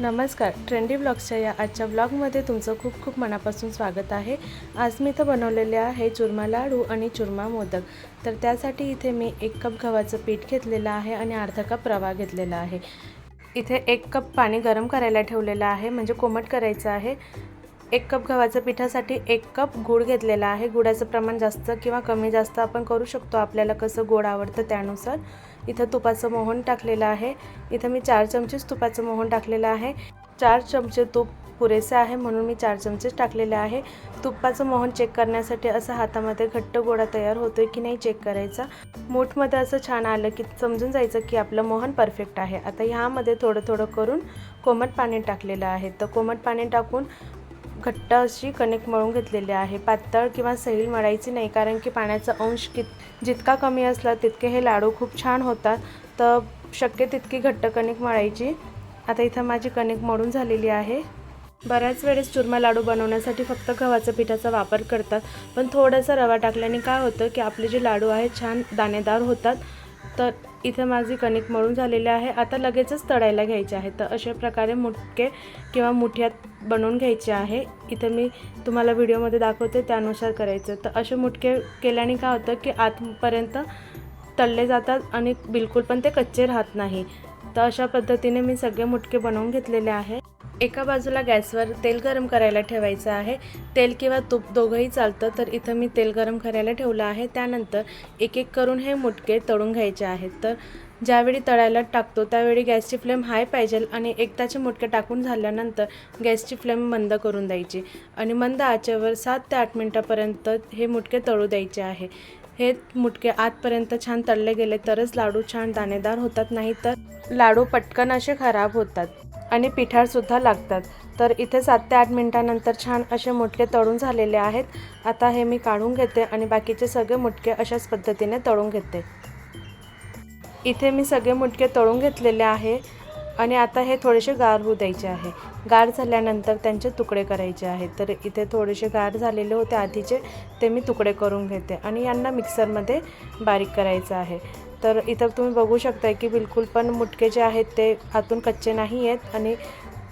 नमस्कार. ट्रेंडी ब्लॉग्सच्या या आजच्या ब्लॉगमध्ये तुमचं खूप खूप मनापासून स्वागत आहे. आज मी इथं बनवलेले आहे चुरमा लाडू आणि चुरमा मोदक. तर त्यासाठी इथे मी एक कप गव्हाचं पीठ घेतलेलं आहे आणि अर्धा कप रवा घेतलेला आहे. इथे एक कप पाणी गरम करायला ठेवलेलं आहे. म्हणजे कोमट करायचं आहे. एक कप गव्हाच्या पिठासाठी एक कप गूळ घेतलेला आहे. गुळाचं प्रमाण जास्त किंवा कमी जास्त आपण करू शकतो. आपल्याला कसं गोड आवडतं त्यानुसार इथं तुपाचं मोहन टाकलेलं आहे. इथं मी चार चमचेच तुपाचं मोहन टाकलेलं आहे. चार चमचे तूप पुरेसे आहे म्हणून मी चार चमचेच टाकलेले आहे. तुपाचं मोहन चेक करण्यासाठी असं हातामध्ये घट्ट गोळा तयार होतोय की नाही चेक करायचा. मूठमध्ये असं छान आलं की समजून जायचं की आपलं मोहन परफेक्ट आहे. आता ह्यामध्ये थोडं थोडं करून कोमट पाणी टाकलेलं आहे. तर कोमट पाणी टाकून घट्ट अशी कणिक मळून घेतलेली आहे. पातळ किंवा सैल मळायची नाही कारण की पाण्याचा अंश कित जितका कमी असला तितके हे लाडू खूप छान होतात. तर शक्य तितकी घट्ट कणिक मळायची. आता इथं माझी कणिक मळून झालेली आहे. बऱ्याच वेळेस चुरमा लाडू बनवण्यासाठी फक्त गव्हाच्या पिठाचा वापर करतात पण थोडासा रवा टाकल्याने काय होतं की आपले जे लाडू आहेत छान दाणेदार होतात. तर इथं माझी कणिक मळून झालेली आहे. आता लगेचच तळायला घ्यायचे आहे. तर अशा प्रकारे मुटके किंवा मुठ्यात बनवून घ्यायचे आहे. इथं मी तुम्हाला व्हिडिओमध्ये दाखवते त्यानुसार करायचं. तर असे मुटके केल्याने काय होतं की आतपर्यंत तळले जातात आणि बिलकुल पण ते कच्चे राहत नाही. तर अशा पद्धतीने मी सगळे मुटके बनवून घेतलेले आहे. एका बाजूला गॅसवर तेल गरम करायला ठेवायचं आहे. तेल किंवा तूप दोघंही चालतं तर इथं मी तेल गरम करायला ठेवलं आहे. त्यानंतर एक एक करून हे मुटके तळून घ्यायचे आहेत. तर ज्यावेळी तळायला टाकतो त्यावेळी गॅसची फ्लेम हाय पाहिजे आणि एकदाचे मुटके टाकून झाल्यानंतर गॅसची फ्लेम बंद करून द्यायची आणि मंद आचेवर सात ते आठ मिनटापर्यंत हे मुटके तळू द्यायचे आहे. हे मुटके आतपर्यंत छान तळले गेले तरच लाडू छान दाणेदार होतात नाही तर लाडू पटकन असे खराब होतात. आणि पिठाळसुद्धा लागतात. तर इथे सात ते आठ मिनटानंतर छान असे मुटके तळून झालेले आहेत. आता हे मी काढून घेते आणि बाकीचे सगळे मुटके अशाच पद्धतीने तळून घेते. इथे मी सगळे मुटके तळून घेतलेले आहे. आणि आता हे थोडेसे गार होऊ द्यायचे आहे. गार झाल्यानंतर त्यांचे तुकडे करायचे आहेत. तर इथे थोडेसे गार झालेले होते आधीचे ते मी तुकडे करून घेते आणि यांना मिक्सरमध्ये बारीक करायचं आहे. तर इथं तुम्ही बघू शकताय की बिलकुल पण मुटके जे आहेत ते आतून कच्चे नाही आहेत आणि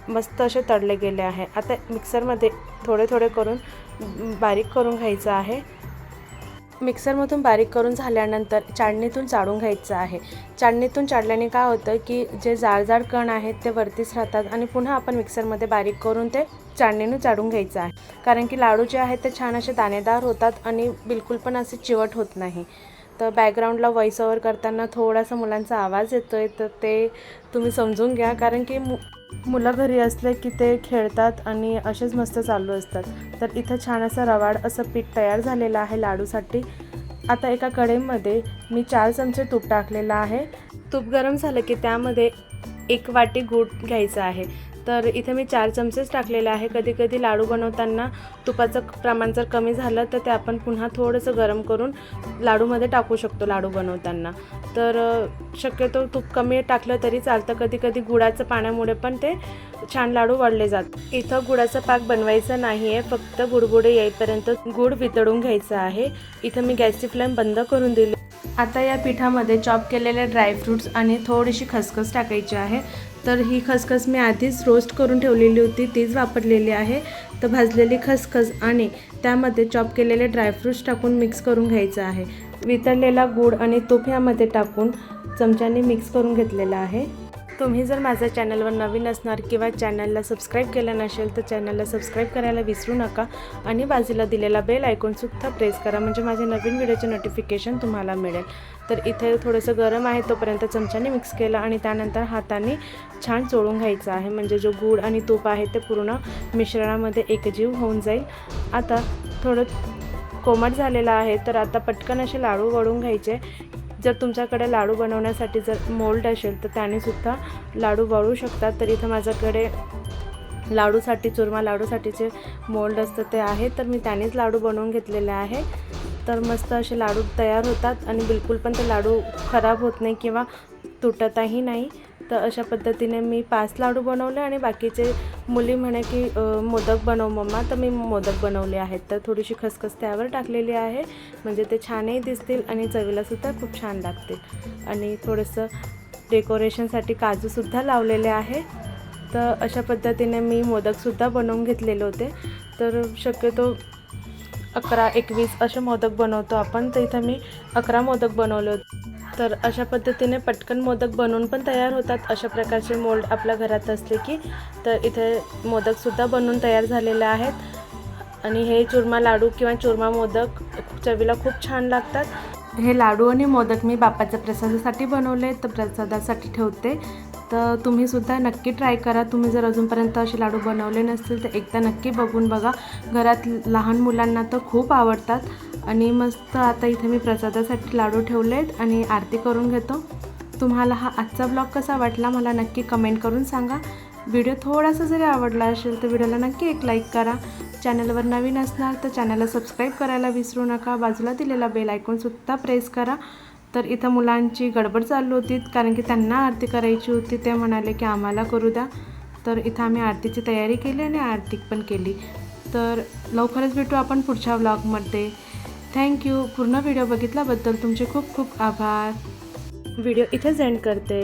मस्त असे तळले गेले आहे. आता मिक्सरमध्ये थोडे थोडे करून बारीक करून घ्यायचं आहे. मिक्सरमधून बारीक करून झाल्यानंतर चाळणीतून चाळून घ्यायचं आहे. चाळणीतून चाळल्याने काय होतं की जे जाडजाड कण आहेत ते वरतीच राहतात आणि पुन्हा आपण मिक्सरमध्ये बारीक करून ते चाळणीनं चाळून घ्यायचं आहे. कारण की लाडू जे आहेत ते छान असे दाणेदार होतात आणि बिलकुल पण असे चिवट होत नाही. तर बॅकग्राऊंडला व्हॉइस ओव्हर करताना थोडासा मुलांचा आवाज येतो आहे तर ते तुम्ही समजून घ्या. कारण की मु मुलं घरी असले की ते खेळतात आणि असेच मस्त चालू असतात. तर इथं छान असं रवाड असं पीठ तयार झालेलं आहे लाडूसाठी. आता एका कडेमध्ये मी चार चमचे तूप टाकलेलं आहे. तूप गरम झालं की त्यामध्ये एक वाटी गूळ घ्यायचं आहे. तर इथे मी चार चमचेच टाकलेले आहे. कधी कधी लाडू बनवताना तुपाचं प्रमाण जर कमी झालं तर ते आपण पुन्हा थोडंसं गरम करून लाडूमध्ये टाकू शकतो लाडू बनवताना. तर शक्यतो तूप कमी टाकलं तरी चालतं. कधी कधी गुळाचं पाण्यामुळे पण ते छान लाडू वाढले जातात इथं गुळाचा पाक बनवायचा नाही आहे फक्त गुडगुडे येईपर्यंत गुळ वितळून घ्यायचा आहे. इथं मी गॅसची फ्लेम बंद करून दिली. आता या पिठामध्ये चॉप केलेले ड्रायफ्रूट्स आणि थोडीशी खसखस टाकायची आहे. तर ही खसखस मी आधीच रोस्ट करून ठेवलेली होती तीच वापरलेली आहे. तर भाजलेली खसखस आणि त्यामध्ये चॉप केलेले ड्रायफ्रूट्स टाकून मिक्स करून घ्यायचं आहे. वितळलेला गूळ आणि तूप यामध्ये टाकून चमच्याने मिक्स करून घेतलेला आहे. तुम्ही जर माझ्या चॅनलवर नवीन असणार किंवा चॅनलला सबस्क्राईब केलं नसेल तर चॅनलला सबस्क्राईब करायला विसरू नका आणि बाजूला दिलेला बेल आयकॉनसुद्धा प्रेस करा म्हणजे माझे नवीन व्हिडिओचे नोटिफिकेशन तुम्हाला मिळेल. तर इथे थोडंसं गरम आहे तोपर्यंत चमच्याने मिक्स केलं आणि त्यानंतर हाताने छान चोळून घ्यायचं आहे. म्हणजे जो गूळ आणि तूप आहे ते पूर्ण मिश्रणामध्ये एकजीव होऊन जाईल. आता थोडं कोमट झालेलं आहे तर आता पटकन असे लाडू वळून घ्यायचे. जर तुमच्याकडे लाडू बनवण्यासाठी जर मोल्ड असेल तर त्यानेसुद्धा लाडू वळू शकतात. तर इथं माझ्याकडे लाडूसाठी चुरमा लाडूसाठीचे मोल्ड असतं ते आहे. तर मी त्यानेच लाडू बनवून घेतलेले आहे. तर मस्त असे लाडू तयार होतात आणि बिलकुल पण ते लाडू खराब होत नाही किंवा तुटतही नाही. तर अशा पद्धतीने मी पाच लाडू बनवले आणि बाकीचे मुली म्हणे की मोदक बनव मम्मा. तर मी मोदक बनवले आहेत. तर थोडीशी खसखस त्यावर टाकलेली आहे. म्हणजे ते छानही दिसतील आणि चवीलासुद्धा खूप छान लागतील. आणि थोडंसं डेकोरेशनसाठी काजूसुद्धा लावलेले आहे. तर अशा पद्धतीने मी मोदकसुद्धा बनवून घेतलेले होते. तर शक्यतो अकरा एकवीस असे मोदक बनवतो आपण. तर इथं मी अकरा मोदक बनवले होते. तर अशा पद्धतीने पटकन मोदक बनवून पण तयार होतात. अशा प्रकारचे मोल्ड आपल्या घरात असले की तर इथे मोदकसुद्धा बनवून तयार झालेले आहेत. आणि हे चुरमा लाडू किंवा चुरमा मोदक चवीला खूप छान लागतात. हे लाडू आणि मोदक मी बापाच्या प्रसादासाठी बनवले तर प्रसादासाठी ठेवते. तर तुम्हीसुद्धा नक्की ट्राय करा. तुम्ही जर अजूनपर्यंत असे लाडू बनवले नसतील तर एकदा नक्की बघून बघा. घरात लहान मुलांना तर खूप आवडतात. आणि मस्त आता इथे मी प्रसादासाठी लाडू ठेवले आहेत आणि आरती करून घेतो. तुम्हाला हा आजचा ब्लॉग कसा वाटला मला नक्की कमेंट करून सांगा. व्हिडिओ थोडासा जरी आवडला असेल तर व्हिडिओला नक्की एक लाईक करा. चॅनलवर नवीन असणार तर चॅनलला सबस्क्राईब करायला विसरू नका. बाजूला दिलेला बेल आयकॉनसुद्धा प्रेस करा. तर इथं मुलांची गडबड चालू होती कारण की त्यांना आरती करायची होती. ते म्हणाले की आम्हाला करू द्या. तर इथं आम्ही आरतीची तयारी केली आणि आरती पण केली. तर लवकरच भेटू आपण पुढच्या व्लॉगमध्ये थँक्यू पूर्ण व्हिडिओ बघितल्याबद्दल तुमचे खूप खूप आभार. व्हिडिओ इथेच एंड करते.